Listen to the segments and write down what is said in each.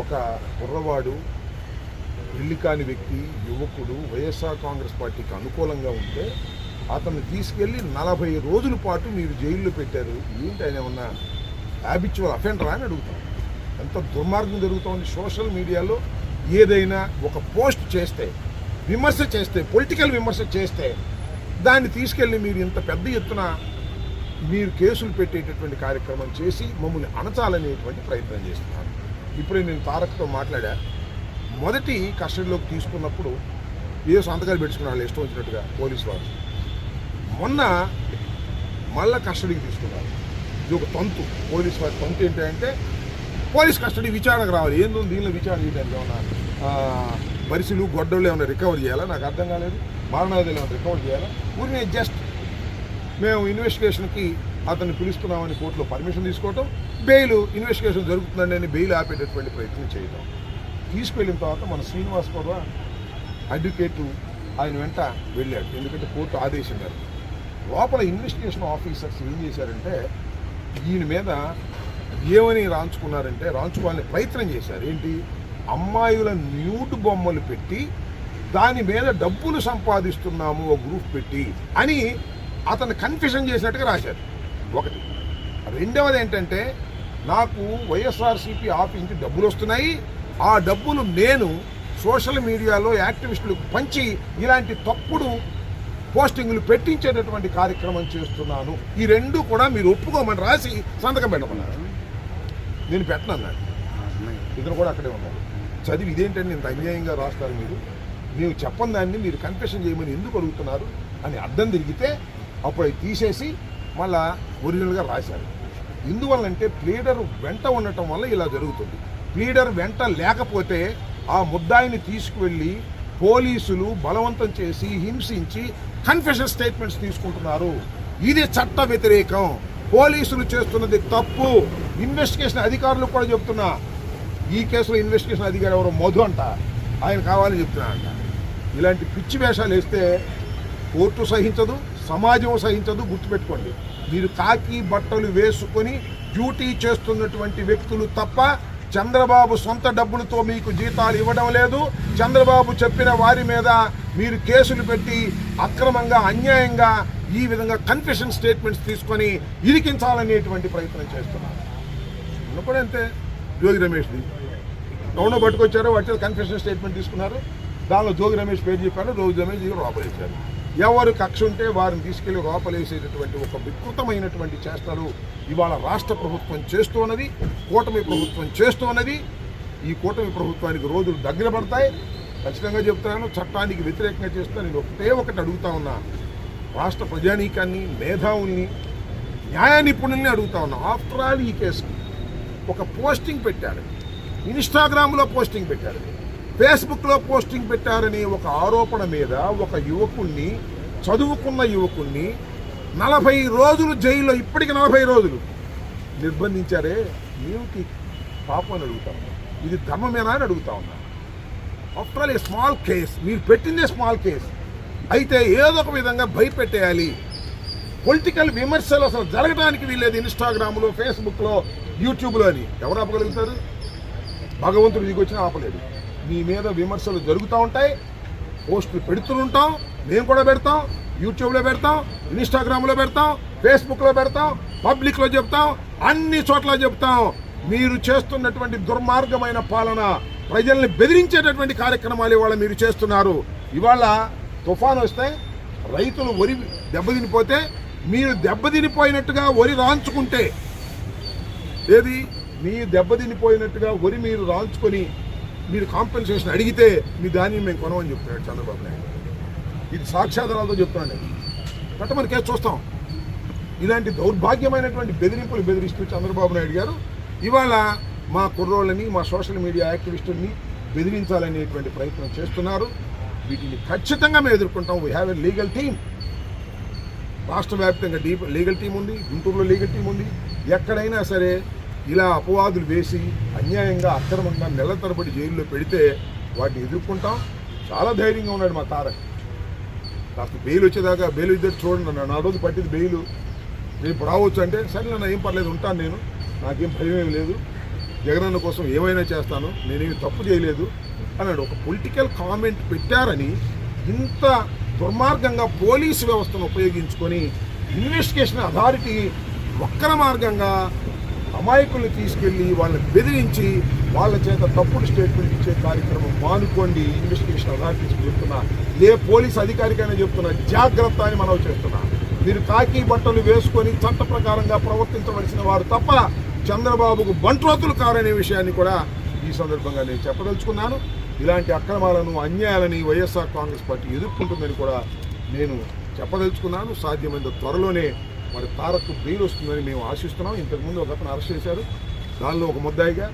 ఒక కుర్రవాడు పెళ్ళి కాని వ్యక్తి యువకుడు వైఎస్ఆర్ కాంగ్రెస్ పార్టీకి అనుకూలంగా ఉంటే అతన్ని తీసుకెళ్ళి నలభై రోజుల పాటు మీరు జైల్లో పెట్టారు. ఏంటి ఆయన ఏమన్నా హ్యాబిచువల్ అఫెండరా అని అడుగుతాం. ఎంత దుర్మార్గం జరుగుతోంది సోషల్ మీడియాలో. ఏదైనా ఒక పోస్ట్ చేస్తే విమర్శ చేస్తే పొలిటికల్ విమర్శ చేస్తే దాన్ని తీసుకెళ్ళి మీరు ఇంత పెద్ద ఎత్తున మీరు కేసులు పెట్టేటటువంటి కార్యక్రమం చేసి మమ్మల్ని అణచాలనేటువంటి ప్రయత్నం చేస్తున్నారు. ఇప్పుడే నేను తారక్తో మాట్లాడా. మొదటి కస్టడీలోకి తీసుకున్నప్పుడు ఏ సంతకాలు పెట్టుకున్నారు ఇష్టం వచ్చినట్టుగా పోలీసు వారు మొన్న మళ్ళా కస్టడీకి తీసుకున్నారు. ఇది ఒక తంతు. పోలీసు వారి తంతు ఏంటంటే పోలీస్ కస్టడీ విచారణకు రావాలి. ఏందో దీనిలో విచారణ చేయడానికి ఏమన్నా పరిశీలు గొడ్డలు ఏమైనా రికవర్ చేయాలా? నాకు అర్థం కాలేదు. మారణాదులు ఏమైనా రికవర్ చేయాలా? ఊరిని జస్ట్ మేము ఇన్వెస్టిగేషన్కి అతన్ని పిలుస్తున్నామని కోర్టులో పర్మిషన్ తీసుకోవటం బెయిల్ ఇన్వెస్టిగేషన్ జరుగుతుందండి అని బెయిల్ ఆపేటటువంటి ప్రయత్నం చేయడం తీసుకెళ్ళిన తర్వాత మన శ్రీనివాస్ కూడా అడ్వకేటు ఆయన వెంట వెళ్ళాడు. ఎందుకంటే కోర్టు ఆదేశం మేరకు. లోపల ఇన్వెస్టిగేషన్ ఆఫీసర్స్ ఏం చేశారంటే దీని మీద ఏమని రాంచుకున్నారంటే రాంచుకోవాలని ప్రయత్నం చేశారు. ఏంటి? అమ్మాయిల న్యూడ్ బొమ్మలు పెట్టి దాని మీద డబ్బులు సంపాదిస్తున్నాము ఒక గ్రూప్ పెట్టి అని అతను కన్ఫ్యూషన్ చేసినట్టుగా రాశారు. ఒకటి. రెండవది ఏంటంటే నాకు వైఎస్ఆర్సీపీ ఆఫీస్ నుంచి డబ్బులు వస్తున్నాయి. ఆ డబ్బులు నేను సోషల్ మీడియాలో యాక్టివిస్టులకు పంచి ఇలాంటి తప్పుడు పోస్టింగ్లు పెట్టించేటటువంటి కార్యక్రమం చేస్తున్నాను. ఈ రెండు కూడా మీరు ఒప్పుకోమని రాసి సంతకం పెట్టమన్నారు నేను పెట్టనన్నాడు ఇద్దరు కూడా అక్కడే ఉన్నారు. చదివి ఇదేంటంటే నేను అన్యాయంగా రాస్తారు మీరు? మేము చెప్పని దాన్ని మీరు కన్ఫెషన్ చేయమని ఎందుకు అడుగుతున్నారు? అని అర్థం తిరిగితే అప్పుడు అవి తీసేసి మళ్ళా ఒరిజినల్గా రాశారు. ఎందువల్లంటే ప్లీడర్ వెంట ఉండటం వల్ల ఇలా జరుగుతుంది. ప్లీడర్ వెంట లేకపోతే ఆ ముద్దాయిని తీసుకువెళ్ళి పోలీసులు బలవంతం చేసి హింసించి కన్ఫెషన్ స్టేట్మెంట్స్ తీసుకుంటున్నారు. ఇది చట్ట వ్యతిరేకం. పోలీసులు చేస్తున్నది తప్పు. ఇన్వెస్టిగేషన్ అధికారులు కూడా చెప్తున్నా. ఈ కేసులో ఇన్వెస్టిగేషన్ అధికారి ఎవరో మధు అంట. ఆయన కావాలని చెప్తున్నా అంట ఇలాంటి పిచ్చి వేషాలు వేస్తే కోర్టు సహించదు. సమాజం సహించదు గుర్తుపెట్టుకోండి. మీరు కాకి బట్టలు వేసుకొని డ్యూటీ చేస్తున్నటువంటి వ్యక్తులు తప్ప చంద్రబాబు సొంత డబ్బులతో మీకు జీతాలు ఇవ్వడం లేదు. చంద్రబాబు చెప్పిన వారి మీద మీరు కేసులు పెట్టి అక్రమంగా అన్యాయంగా ఈ విధంగా కన్ఫెషన్ స్టేట్మెంట్స్ తీసుకొని ఇరికించాలనేటువంటి ప్రయత్నం చేస్తున్నారు. ఉన్నప్పుడు అంతే. జోగి రమేష్ది. ఎవడో పట్టుకొచ్చారో వాటి కన్ఫెషన్ స్టేట్మెంట్ తీసుకున్నారు. దానిలో జోగి రమేష్ పేరు చెప్పారు జోగి రమేష్ దగ్గర లోపలేశారు ఎవరు కక్ష ఉంటే వారిని తీసుకెళ్ళి లోపలేసేటటువంటి ఒక వికృతమైనటువంటి చేష్టలు ఇవాళ రాష్ట్ర ప్రభుత్వం చేస్తున్నది కూటమి ప్రభుత్వం చేస్తున్నది. ఈ కూటమి ప్రభుత్వానికి రోజులు దగ్గర పడతాయి. ఖచ్చితంగా చెప్తాను చట్టానికి వ్యతిరేకంగా చేస్తా నేను ఒకటే ఒకటి అడుగుతా ఉన్నా. రాష్ట్ర ప్రజానీకాన్ని మేధావుల్ని న్యాయ నిపుణుల్ని అడుగుతా ఉన్నా. ఆఫ్టర్ ఆల్ ఈ కేసు ఒక పోస్టింగ్ పెట్టాడు ఇన్స్టాగ్రామ్లో పోస్టింగ్ పెట్టాడు ఫేస్బుక్లో పోస్టింగ్ పెట్టారని ఒక ఆరోపణ మీద ఒక యువకుణ్ణి చదువుకున్న యువకుణ్ణి నలభై రోజులు జైల్లో ఇప్పటికి నలభై రోజులు. నిర్బంధించారే నీవుకి పాపం అని అడుగుతా ఉన్నా. ఇది ధర్మమేనా అని అడుగుతా ఉన్నా. After all a small case మీరు పెట్టిందే స్మాల్ కేస్ అయితే ఏదో ఒక విధంగా భయపెట్టేయాలి. పొలిటికల్ విమర్శలు అసలు జరగడానికి వీల్లేదు ఇన్స్టాగ్రామ్లో ఫేస్బుక్లో యూట్యూబ్లో అని ఎవరు ఆపగలుగుతారు? భగవంతుడు దిగొచ్చిన ఆపలేదు. మీ మీద విమర్శలు జరుగుతూ ఉంటాయి. పోస్టులు పెడుతుంటాం మేము కూడా పెడతాం. యూట్యూబ్లో పెడతాం. ఇన్స్టాగ్రామ్లో పెడతాం. ఫేస్బుక్లో పెడతాం. పబ్లిక్లో చెప్తాం. అన్ని చోట్ల చెప్తాం. మీరు చేస్తున్నటువంటి దుర్మార్గమైన పాలన ప్రజల్ని బెదిరించేటటువంటి కార్యక్రమాలు ఇవాళ మీరు చేస్తున్నారు. ఇవాళ తుఫాన్ వస్తే రైతులు వరి దెబ్బతినిపోతే మీరు దెబ్బతినిపోయినట్టుగా వరి రాంచుకుంటే ఏది? మీ దెబ్బతినిపోయినట్టుగా వరి మీరు రాంచుకొని మీరు కాంపెన్సేషన్ అడిగితే మీ ధాన్యం మేము కొనమని చెప్తున్నాడు చంద్రబాబు నాయుడు. ఇది సాక్ష్యాధారాలతో చెప్తున్నాను నేను. పెట్టమని కేసు చూస్తాం. ఇలాంటి దౌర్భాగ్యమైనటువంటి బెదిరింపులు బెదిరిస్తూ చంద్రబాబు నాయుడు గారు ఇవాళ మా కుర్రోళ్ళని మా సోషల్ మీడియా యాక్టివిస్టుల్ని బెదిరించాలనేటువంటి ప్రయత్నం చేస్తున్నారు. వీటిని ఖచ్చితంగా మేము ఎదుర్కొంటాం. We have a legal team రాష్ట్ర వ్యాప్తంగా డీప్ లీగల్ టీం ఉంది గుంటూరులో లీగల్ టీం ఉంది. ఎక్కడైనా సరే ఇలా అపవాదులు వేసి అన్యాయంగా అక్రమంగా నెల తరబడి జైల్లో పెడితే వాటిని ఎదుర్కొంటాం. చాలా ధైర్యంగా ఉన్నాడు మా తారక్. కాస్త బెయిల్ వచ్చేదాకా బెయిల్ ఇద్దరు చూడండి అన్నాడు నా రోజు పట్టింది బెయిల్. రేపు రావచ్చు అంటే సరే నా ఏం పర్లేదు ఉంటాను నేను. నాకేం భయం ఏం లేదు. జగనన్న కోసం ఏమైనా చేస్తాను నేనేమి తప్పు చేయలేదు అన్నాడు. ఒక పొలిటికల్ కామెంట్ పెట్టారని ఇంత దుర్మార్గంగా పోలీసు వ్యవస్థను ఉపయోగించుకొని ఇన్వెస్టిగేషన్ అథారిటీ ఒక్కర మార్గంగా అమాయకులు తీసుకెళ్ళి వాళ్ళని బెదిరించి వాళ్ళ చేత తప్పుడు స్టేట్మెంట్ ఇచ్చే కార్యక్రమం మానుకోండి ఇన్వెస్టిగేషన్ అథారిటీస్ చెప్తున్నా. ఏ పోలీస్ అధికారికైనా చెప్తున్నా జాగ్రత్త అని మనం చేస్తున్నా. మీరు కాకి బట్టలు వేసుకొని చట్ట ప్రకారంగా ప్రవర్తించవలసిన వారు తప్ప చంద్రబాబుకు బంట్రోతులు కారనే విషయాన్ని కూడా ఈ సందర్భంగా నేను చెప్పదలుచుకున్నాను. ఇలాంటి అక్రమాలను అన్యాయాలని వైఎస్ఆర్ కాంగ్రెస్ పార్టీ ఎదుర్కొంటుందని కూడా నేను చెప్పదలుచుకున్నాను. సాధ్యమైన త్వరలోనే మరి తారక్ బెయిల్ వస్తుందని మేము ఆశిస్తున్నాం. ఇంతకుముందు ఒక అతను అరెస్ట్ చేశారు. దానిలో ఒక ముద్దాయిగా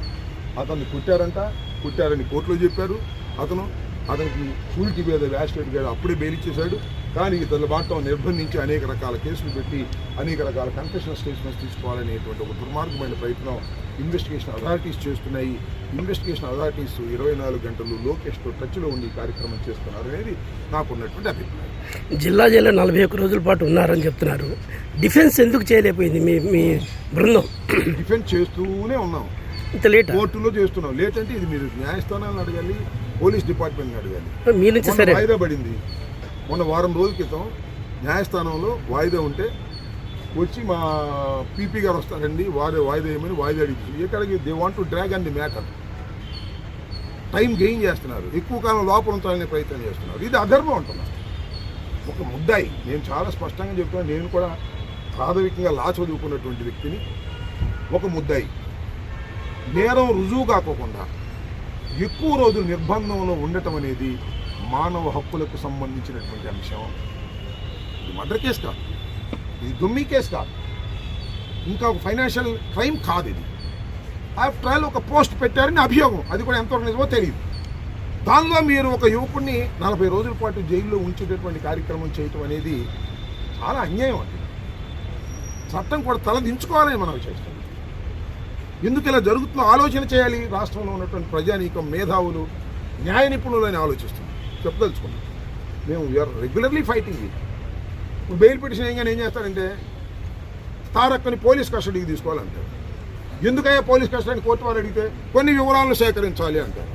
అతన్ని కుట్టారంట. కుట్టారని కోర్టులో చెప్పారు. అతను అతనికి షూరిటీ మీద వ్యాస్టేట్ గారు అప్పుడే బెయిల్ ఇచ్చేశాడు. కానీ ఇతరుల నిర్బంధించి అనేక రకాల కేసులు పెట్టి అనేక రకాల కన్ఫెషన్ స్టేట్మెంట్స్ తీసుకోవాలనేటువంటి ఒక దుర్మార్గమైన ప్రయత్నం ఇన్వెస్టిగేషన్ అథారిటీస్ చేస్తున్నాయి. ఇన్వెస్టిగేషన్ అథారిటీస్ ఇరవై నాలుగు గంటలు లోకేష్తో టచ్లో ఉండి కార్యక్రమం చేస్తున్నారు అనేది నాకున్నటువంటి అభిప్రాయం. జిల్లా జైల్లో నలభై ఒక్క రోజుల పాటు ఉన్నారని చెప్తున్నారు. డిఫెన్స్ ఎందుకు చేయలేకపోయింది మీ మీ బృందం? డిఫెన్స్ చేస్తూనే ఉన్నాం. ఇంత లేట్? కోర్టులో చేస్తున్నాం. లేట్ అంటే ఇది మీరు న్యాయస్థానాలను అడగాలి పోలీస్ డిపార్ట్మెంట్ని అడగాలి. మీ నుంచి సరే. వాయిదా పడింది. మొన్న వారం రోజుల క్రితం న్యాయస్థానంలో వాయిదా ఉంటే వచ్చి మా పీపీ గారు వస్తారండి వారే వాయిదా ఏమని వాయిదా అడిగి ఎక్కడికి? They want to drag and the matter time gain చేస్తున్నారు. ఎక్కువ కాలం లోపల ఉంచాలనే ప్రయత్నం చేస్తున్నారు. ఇది అధర్మం అంటున్నారు ఒక ముద్దాయి. నేను చాలా స్పష్టంగా చెప్తున్నాను నేను కూడా ప్రాథమికంగా లా చదువుకున్నటువంటి వ్యక్తిని. ఒక ముద్దాయి. నేరం రుజువు కాకోకుండా ఎక్కువ రోజులు నిర్బంధంలో ఉండటం అనేది మానవ హక్కులకు సంబంధించినటువంటి అంశం. ఇది మర్డర్ కేసు కాదు. ఇది దొమ్మి కేసు కాదు. ఇంకా ఒక ఫైనాన్షియల్ క్రైమ్ కాదు ఇది. ఆఫ్టర్ ట్రయల్ ఒక పోస్ట్ పెట్టారని అభియోగం. అది కూడా ఎంతవరకు నిజమో తెలియదు దానిలో మీరు ఒక యువకుడిని నలభై రోజుల పాటు జైల్లో ఉంచేటటువంటి కార్యక్రమం చేయటం అనేది చాలా అన్యాయం అండి. చట్టం కూడా తల దించుకోవాలని మనం చేస్తాం ఎందుకు ఇలా జరుగుతుందో ఆలోచన చేయాలి? రాష్ట్రంలో ఉన్నటువంటి ప్రజానీకం మేధావులు న్యాయ నిపుణులు అని ఆలోచిస్తుంది చెప్పదలుచుకున్నాం. మేము వీఆర్ రెగ్యులర్లీ ఫైటింగ్ ఇది ఇప్పుడు బెయిల్ పిటిషన్ ఏంగానే ఏం చేస్తారంటే తారక్కని పోలీస్ కస్టడీకి తీసుకోవాలంటారు. ఎందుకయ్యా పోలీస్ కస్టడీని కోర్టు వారు అడిగితే కొన్ని వివరాలను సేకరించాలి అంటారు.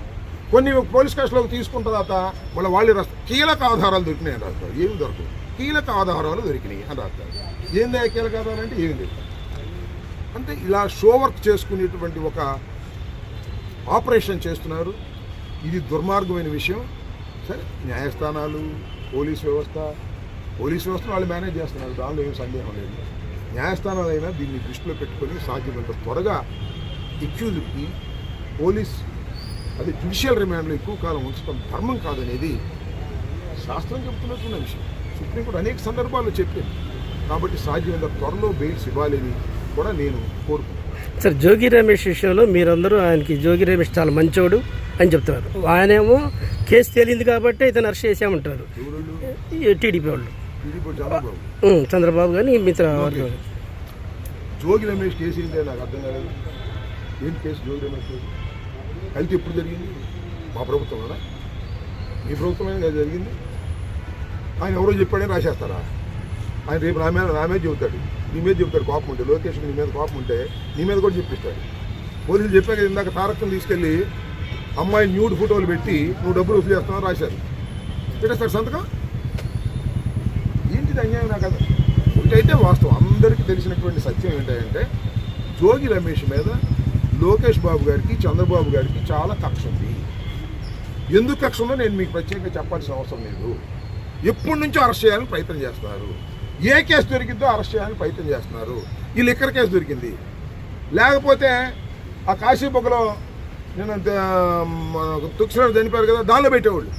కొన్ని పోలీస్ కస్టడీలోకి తీసుకున్న తర్వాత మళ్ళీ వాళ్ళు రాస్తారు కీలక ఆధారాలు దొరికినాయి అని రాస్తారు. ఏమి దొరకదు కీలక ఆధారాలు దొరికినాయి అని రాస్తారు. ఏంది కీలక ఆధారాలు అంటే ఏమి అంటే ఇలా షో వర్క్ చేసుకునేటువంటి ఒక ఆపరేషన్ చేస్తున్నారు. ఇది దుర్మార్గమైన విషయం. సరే న్యాయస్థానాలు పోలీస్ వ్యవస్థ పోలీస్ వ్యవస్థ వాళ్ళు మేనేజ్ చేస్తున్నారు. దానిలో ఏం సందేహం లేదు. న్యాయస్థానాలైనా దీన్ని దృష్టిలో పెట్టుకొని సాధ్యమంత త్వరగా ఎక్యూజ్కి పోలీస్ అది జ్యుడిషియల్ రిమాండ్లో ఎక్కువ కాలం ఉంచడం ధర్మం కాదనేది శాస్త్రం చెప్తున్నట్టున్న విషయం. సుప్రీంకోర్టు అనేక సందర్భాల్లో చెప్పింది. కాబట్టి సాధ్యమైన త్వరలో బెయిల్స్ ఇవ్వాలని కూడా నేను కోరుకుంటున్నాను. సార్ జోగి రమేష్ విషయంలో మీరందరూ ఆయనకి జోగి రమేష్ చాలా మంచోడు. అని చెప్తున్నారు. ఆయనేమో కేసు తేలింది కాబట్టి ఇతను అరెస్ట్ చేసామంటారు టీడీపీ వాళ్ళు. చంద్రబాబు. కానీ మిత్ర వర్గం జోగి రమేష్ కేసు ఏంటో నాకు అర్థం కాలేదు. ఏంటి కేసు జోగి రమేష్ కేసు? అయితే ఎప్పుడు జరిగింది? మా ప్రభుత్వం కదా మీ ప్రభుత్వమే కదా జరిగింది? ఆయన ఎవరో చెప్పాడని రాసేస్తారా? ఆయన రేపు నా మీద నా మీద చెబుతాడు. నీ మీద చెబుతాడు కోపం ఉంటే. లోకేష్ నీ మీద కోపం ఉంటే నీ మీద కూడా చెప్పిస్తాడు. పోలీసులు చెప్పాక ఇందాక తారకం తీసుకెళ్ళి అమ్మాయి న్యూడ్ ఫోటోలు పెట్టి నువ్వు డబ్బులు వసూలు చేస్తున్నావు రాశారు. పెట్టేస్తాడు సంతకం? ఏంటిది అన్యాయం నాకు కదా ఒకటైతే వాస్తవం. అందరికీ తెలిసినటువంటి సత్యం ఏంటంటే జోగి రమేష్ మీద లోకేష్ బాబు గారికి చంద్రబాబు గారికి చాలా కక్ష ఉంది. ఎందుకు కక్ష ఉందో నేను మీకు ప్రత్యేకంగా చెప్పాల్సిన అవసరం లేదు. ఎప్పటి నుంచో అరెస్ట్ చేయాలని ప్రయత్నం చేస్తున్నారు. ఏ కేసు దొరికిందో అరెస్ట్ చేయాలని ప్రయత్నం చేస్తున్నారు. ఈ లిక్కర్ కేసు దొరికింది. లేకపోతే ఆ కాశీబొగ్గలో నేను తుక్సినాడు చనిపోయారు కదా దానిలో పెట్టేవాళ్ళు.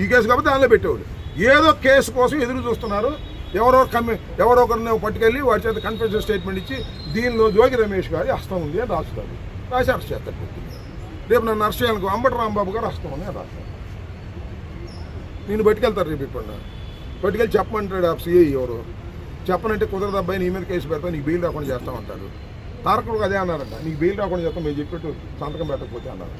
ఈ కేసు కాబట్టి దానిలో పెట్టేవాళ్ళు. ఏదో కేసు కోసం ఎదురు చూస్తున్నారు. ఎవరో కమ్మి ఎవరో ఒకరిని పట్టుకెళ్ళి వాడి చేత కన్ఫెషన్ స్టేట్మెంట్ ఇచ్చి దీనిలో జోగి రమేష్ గారి హస్తం ఉంది అని రాస్తారు రాసి అరెస్ట్ చేస్తారు రేపు నన్ను అరెస్ట్ చేయాలనుకో అంబటి రాంబాబు గారు హస్తం ఉంది అని రాస్తారు నేను పట్టుకెళ్తారు రేపు ఇప్పుడు పట్టుకెళ్ళి చెప్పమంటాడు ఆ సిఐ ఎవరు. చెప్పనంటే కుదరదు అబ్బాయి నీ మీద కేసు పెడతా నీకు బెయిల్ రాకుండా చేస్తామంటాడు. తారకుడు అదే అన్నారంట. నీకు బెయిల్ రాకుండా చెప్తాం మేము చెప్పినట్టు సంతకం పెట్టకపోతే అన్నారు.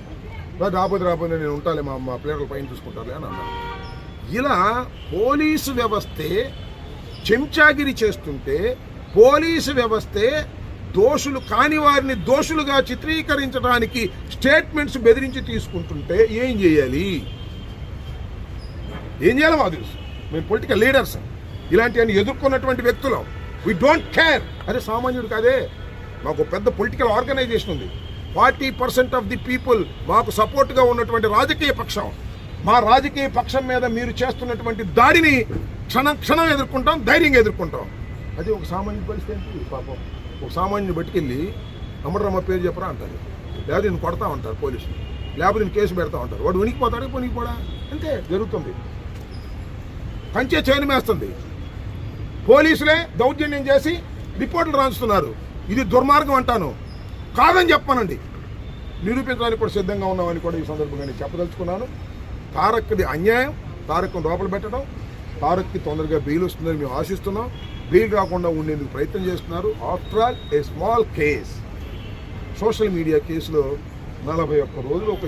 "రా, రాకపోతే రాకపోతే నేను ఉంటాలే మా మా పిల్లలు పైన చూసుకుంటారులే అని అన్నారు. ఇలా పోలీసు వ్యవస్థే చెంచాగిరి చేస్తుంటే పోలీసు వ్యవస్థే దోషులు కాని వారిని దోషులుగా చిత్రీకరించడానికి స్టేట్మెంట్స్ బెదిరించి తీసుకుంటుంటే ఏం చేయాలి? ఏం చేయాలో మాకు తెలుసు. మేము పొలిటికల్ లీడర్స్. ఇలాంటివన్నీ ఎదుర్కొన్నటువంటి వ్యక్తులు. వీ డోంట్ కేర్ అదే సామాన్యుడు కాదే. మాకు పెద్ద పొలిటికల్ ఆర్గనైజేషన్ ఉంది. Forty percent of the people మాకు సపోర్ట్గా ఉన్నటువంటి రాజకీయ పక్షం. మా రాజకీయ పక్షం మీద మీరు చేస్తున్నటువంటి దాడిని క్షణం క్షణం ఎదుర్కొంటాం ధైర్యంగా ఎదుర్కొంటాం. అది ఒక సామాన్య పరిస్థితి ఏంటి? పాపం ఒక సామాన్యుని బట్టుకెళ్ళి అమర్రమ్మ పేరు చెప్పరా అంటారు. లేదా నేను కొడతా ఉంటారు పోలీసులు. లేకపోతే నేను కేసు పెడతా ఉంటారు. వాడు వణికిపోతాడు పొనికిపోడా అంతే జరుగుతుంది. కంచే చేను మేస్తుంది. పోలీసులే దౌర్జన్యం చేసి రిపోర్టులు రాస్తున్నారు. ఇది దుర్మార్గం అంటాను. కాదని చెప్పానండి. నిరూపించడానికి కూడా సిద్ధంగా ఉన్నామని కూడా ఈ సందర్భంగా నేను చెప్పదలుచుకున్నాను. తారక్ది అన్యాయం తారక్ను లోపల పెట్టడం తారక్కి తొందరగా బెయిల్ వస్తుందని మేము ఆశిస్తున్నాం. బెయిల్ రాకుండా ఉండేందుకు ప్రయత్నం చేస్తున్నారు. After all a small case. Social media కేసులో నలభై ఒక్క రోజులు ఒక